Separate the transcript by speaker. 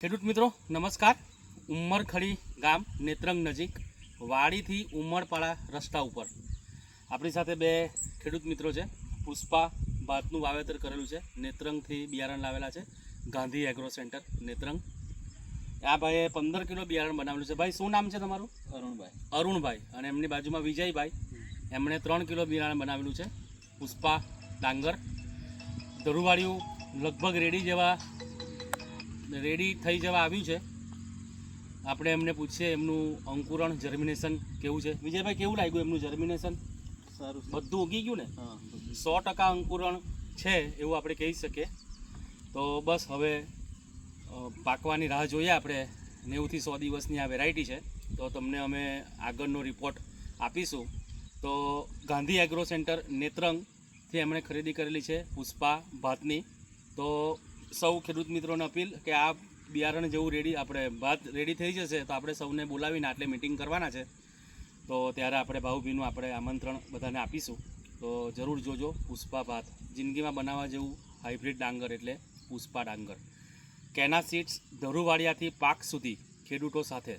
Speaker 1: ખેડૂત મિત્રો નમસ્કાર. ઉમરખડી ગામ નેત્રંગ નજીક વાડીથી ઉમરપાડા રસ્તા ઉપર. આપણી સાથે બે ખેડૂત મિત્રો છે. પુષ્પા ભાતનું વાવેતર કરેલું છે. નેત્રંગથી બિયારણ લાવેલા છે. Gandhi agro centre Netrang. આ ભાઈએ પંદર કિલો બિયારણ બનાવેલું છે. ભાઈ શું નામ છે તમારું?
Speaker 2: અરુણભાઈ.
Speaker 1: અરુણભાઈ. અને એમની બાજુમાં વિજયભાઈ. એમણે ત્રણ કિલો બિયારણ બનાવેલું છે. પુષ્પા ડાંગર. ધરુવાળિયું લગભગ રેડી જેવા રેડી થઈ જવા આવ્યું છે. આપણે એમને પૂછીએ એમનું અંકુરણ જર્મિનેશન કેવું છે? વિજયભાઈ કેવું લાગ્યું એમનું જર્મિનેશન
Speaker 2: સારું
Speaker 1: બધું ઉગી ગયું ને? સો ટકા અંકુરણ છે એવું આપણે કહી શકીએ. તો બસ હવે પાકવાની રાહ જોઈએ આપણે. નેવુંથી સો દિવસની આ વેરાયટી છે. તો તમને અમે આગળનો રિપોર્ટ આપીશું. તો ગાંધી એગ્રો સેન્ટર નેત્રંગથી એમણે ખરીદી કરેલી છે પુષ્પા ભાતની. તો સૌ ખેડૂત મિત્રોને અપીલ કે આ બિયારણ જેવું રેડી આપણે ભાત રેડી થઈ જશે તો આપણે સૌને બોલાવીને આટલે મિટિંગ કરવાના છે. તો ત્યારે આપણે ભાવભીનું આપણે આમંત્રણ બધાને આપીશું. તો જરૂર જોજો પુષ્પા ભાત. જિંદગીમાં બનાવવા જેવું હાઇબ્રિડ ડાંગર એટલે પુષ્પા ડાંગર. કેના સીડ્સ ધરુવાડિયાથી પાક સુધી ખેડૂતો સાથે.